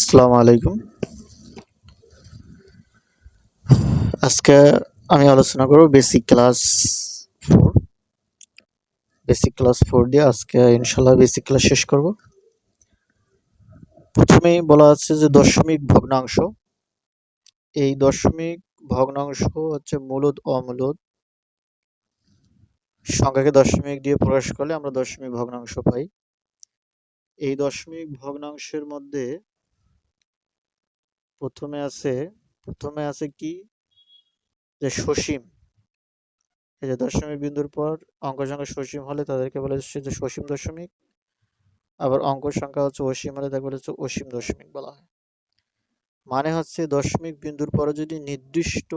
আসসালামু আলাইকুম। আজকে আমি আলোচনা করব basic class four basic class four দিয়ে আজকে ইনশাল্লাহ বেসিক ক্লাস শেষ করব। প্রথমেই বলা আছে যে দশমিক ভগ্নাংশ। এই দশমিক ভগ্নাংশ হচ্ছে মূলদ, অমূলদ। সংখ্যাকে দশমিক দিয়ে প্রকাশ করলে আমরা দশমিক ভগ্নাংশ পাই। এই দশমিক ভগ্নাংশের মধ্যে প্রথমে আছে প্রথমে আছে কি? যে সসীম। এই যে দশমিক বিন্দুর পর অঙ্ক সংখ্যা সসীম হলে তাদেরকে বলা যে সসীম দশমিক। আবার অঙ্ক সংখ্যা হচ্ছে অসীম হলে তাকে বলা হচ্ছে অসীম দশমিক বলা হয়। মানে হচ্ছে দশমিক বিন্দুর পরে যদি নির্দিষ্ট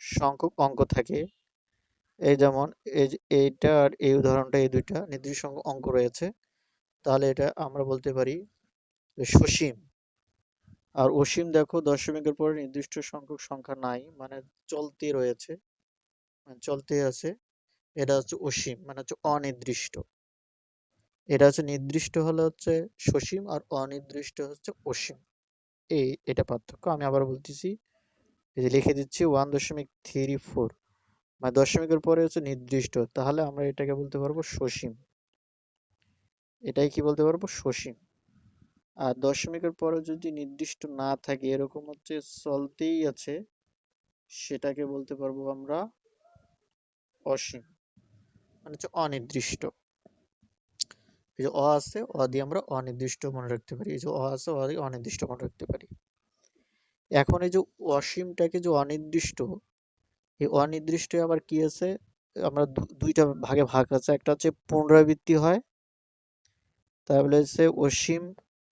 সংখ্যক অঙ্ক থাকে, এই যেমন এইটা আর এই উদাহরণটা, এই দুইটা নির্দিষ্ট সংখ্যক অঙ্ক রয়েছে, তাহলে এটা আমরা বলতে পারি সসীম। আর অসীম দেখো দশমিকের পরে নির্দিষ্ট সংখ্যক সংখ্যা নাই মানে চলতে রয়েছে মানে চলতে আছে। এটা হচ্ছে অসীম মানে হচ্ছে অনির্দিষ্ট। এটা হচ্ছে নির্দিষ্ট হলে হচ্ছে সসীম আর অনির্দিষ্ট হচ্ছে অসীম। এই এটা পার্থক্য। আমি আবার বলতেছি, এই যে লিখে দিচ্ছি ওয়ান দশমিক থ্রি ফোর মানে দশমিকের পরে হচ্ছে নির্দিষ্ট, তাহলে আমরা এটাকে বলতে পারব সসীম। এটাই কি বলতে পারব? সসীম। আর দশমিকের পরে যদি নির্দিষ্ট না থাকে, এরকম হচ্ছে চলতেই আছে, সেটাকে বলতে পারব আমরা অসীম। মানে হচ্ছে অনির্দিষ্ট। এই যে অ আছে, অ দিয়ে আমরা অনির্দিষ্ট মনে রাখতে পারি। এই যে অ আছে, অ দিয়ে অনির্দিষ্ট মনে রাখতে পারি। এখন এই যে অসীমটাকে যে অনির্দিষ্ট, এই অনির্দিষ্ট আবার কি আছে? আমরা দুইটা ভাগে ভাগ আছে। একটা হচ্ছে পুনরাবৃত্তি হয়, তাহলে হচ্ছে অসীম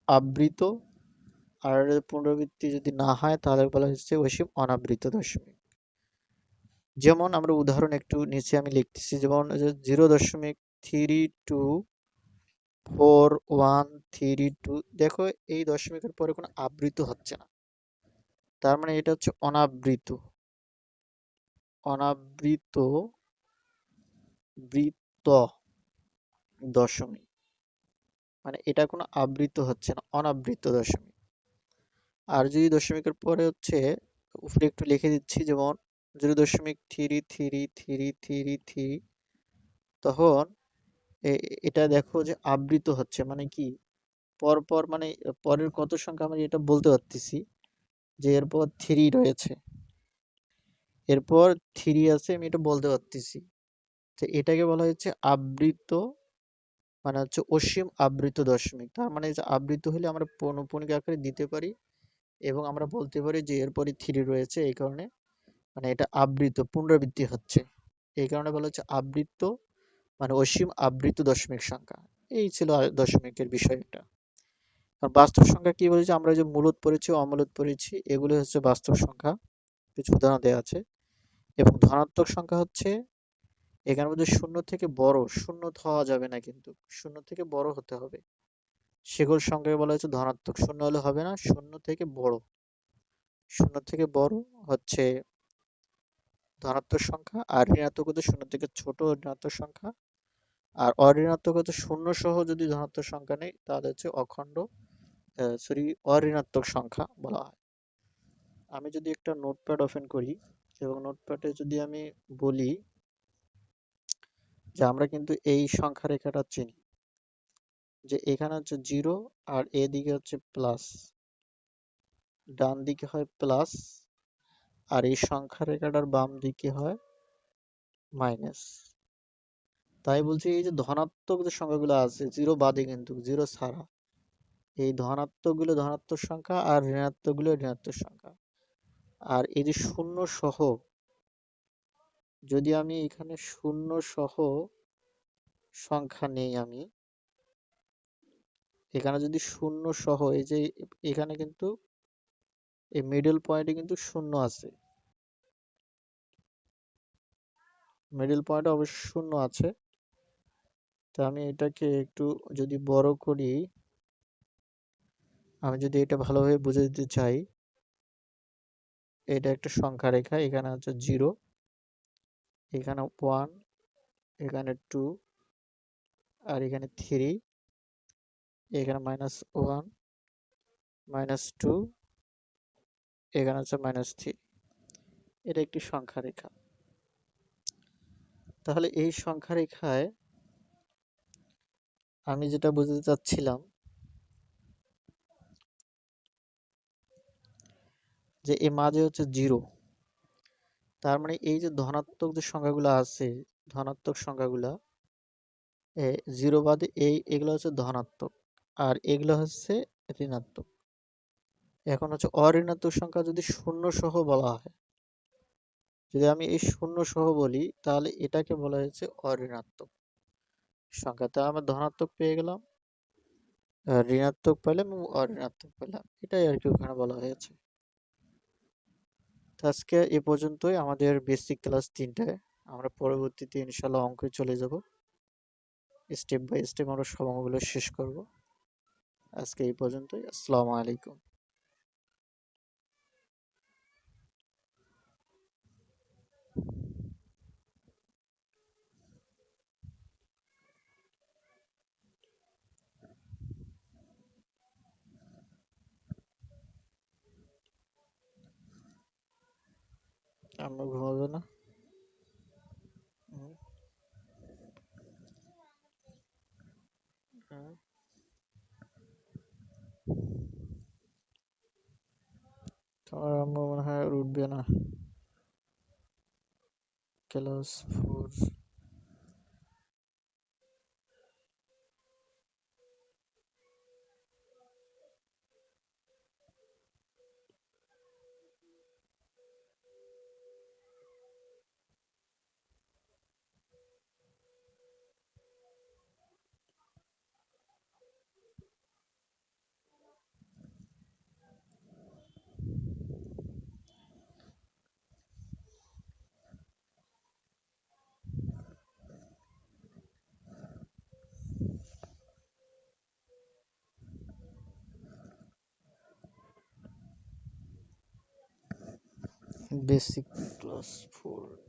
আবৃত। আর পুনরাবৃত্তি যদি না হয়, তাহলে বলা হচ্ছে অসীম অনাবৃত দশমিক। যেমন আমরা উদাহরণ একটু নিচে আমি লিখতেছি, যেমন জিরো দশমিক three two four one three two দেখো, এই দশমিকের পরে কোনো আবৃত হচ্ছে না। তার মানে এটা হচ্ছে অনাবৃত। অনাবৃত বৃত্ত দশমিক। মানে এটা কোনো আবৃত হচ্ছে না অনাবৃত দশমিক। আর যদি দশমিকের পরে হচ্ছে, উপরে একটু লিখে দিচ্ছি, যেমন জিরো দশমিক three three three three three, তখন এটা দেখো যে আবৃত হচ্ছে মানে কি? পরপর মানে পরের কত সংখ্যা আমরা এটা বলতে পারতেছি, যে এরপর থ্রি রয়েছে। এরপর থ্রি আছে, আমি এটা বলতে পারতেছি। তো এটাকে বলা হচ্ছে আবৃত মানে হচ্ছে অসীম আবৃত দশমিক। তার মানে আবৃত হলে আমরা পৌনপুনিক আকারে দিতে পারি এবং আমরা বলতে পারি যে এরপরই থ্রি রয়েছে এই কারণে। মানে এটা আবৃত, পুনরাবৃত্তি হচ্ছে। এই কারণে বলা হচ্ছে আবৃত মানে অসীম আবৃত দশমিক সংখ্যা। এই ছিল দশমিকের বিষয় এটা আর বাস্তব সংখ্যা কি বলেছে? আমরা যে মূলত পড়েছি, অমূলত পড়েছি, এগুলো হচ্ছে বাস্তব সংখ্যা। কিছু উদাহরণ দেওয়া আছে। এবং ধনাত্মক সংখ্যা হচ্ছে এখানের মধ্যে শূন্য থেকে বড়, শূন্য হওয়া যাবে না কিন্তু, শূন্য থেকে বড় হতে হবে। সেগুলোর সংখ্যাকে বলা হচ্ছে ধনাত্মক, শূন্য হলে হবে না, শূন্য থেকে বড়। শূন্য থেকে বড় হচ্ছে ধনাত্মক সংখ্যা আর ঋণাত্মক হতে শূন্য থেকে ছোট ঋণাত্মক সংখ্যা। আর অঋণাত্মক হতে শূন্য সহ যদি ধনাত্মক সংখ্যা নেই, তাহলে হচ্ছে অখণ্ড সরি অঋণাত্মক সংখ্যা বলা হয়। আমি যদি একটা নোটপ্যাড ওপেন করি এবং নোটপ্যাডে যদি আমি বলি যে আমরা কিন্তু এই সংখ্যা রেখাটা চিনি। যে এখানে হচ্ছে জিরো আর এদিকে হচ্ছে প্লাস। ডান দিকে হয় প্লাস আর এই সংখ্যা রেখাটার বাম দিকে হয় মাইনাস। তাই বলছি এই যে ধনাত্মক যে সংখ্যাগুলো আছে, জিরো বাদে কিন্তু, জিরো ছাড়া। এই ধনাত্মকগুলো ধনাত্মক সংখ্যা আর ঋণাত্মকগুলো ঋণাত্মক সংখ্যা। আর এই যে শূন্য সহ যদি আমি এখানে শূন্য সহ সংখ্যা নেই আমি, এখানে যদি শূন্য সহ, এই যে এখানে কিন্তু, এই মিডল পয়েন্টে কিন্তু শূন্য আছে। মিডল পয়েন্টে অবশ্য শূন্য আছে। তা আমি এটাকে একটু যদি বড় করি, আমি যদি এটা ভালোভাবে বুঝে দিতে চাই, এটা একটা সংখ্যা রেখা এখানে হচ্ছে জিরো এখানে ওয়ান এখানে টু আর এখানে থ্রি এখানে মাইনাস ওয়ান মাইনাস টু এখানে হচ্ছে মাইনাস থ্রি এটা একটি সংখ্যা রেখা। তাহলে এই সংখ্যা রেখায় আমি যেটা বুঝতে চাচ্ছিলাম যে এ মাঝে হচ্ছে জিরো তার মানে এই যে ধনাত্মক যে সংখ্যাগুলো আছে, ধনাত্মক সংখ্যাগুলা জিরো বাদে এই এগুলো হচ্ছে ধনাত্মক, আর এগুলো হচ্ছে ঋণাত্মক। এখন হচ্ছে অঋণাত্মক সংখ্যা যদি শূন্য সহ বলা হয়, যদি আমি এই শূন্য সহ বলি, তাহলে এটাকে বলা হয়েছে অঋণাত্মক সংখ্যা। তা আমরা ধনাত্মক পেয়ে গেলাম, ঋণাত্মক পেলাম এবং অঋণাত্মক পেলাম। এটাই আর কি ওখানে বলা হয়েছে। আজকে এ পর্যন্তই। আমাদের বেসিক ক্লাস তিনটায় আমরা পরবর্তীতে ইনশাল্লাহ অঙ্কে চলে যাব। স্টেপ বাই স্টেপ আমরা সব অঙ্কগুলো শেষ করব। আজকে এই পর্যন্তই। আসসালামু আলাইকুম। আমরা ঘুমাবে না তোমার আম্মু মনে হয় আর উঠবে না ক্লাস ফোর basic class 4.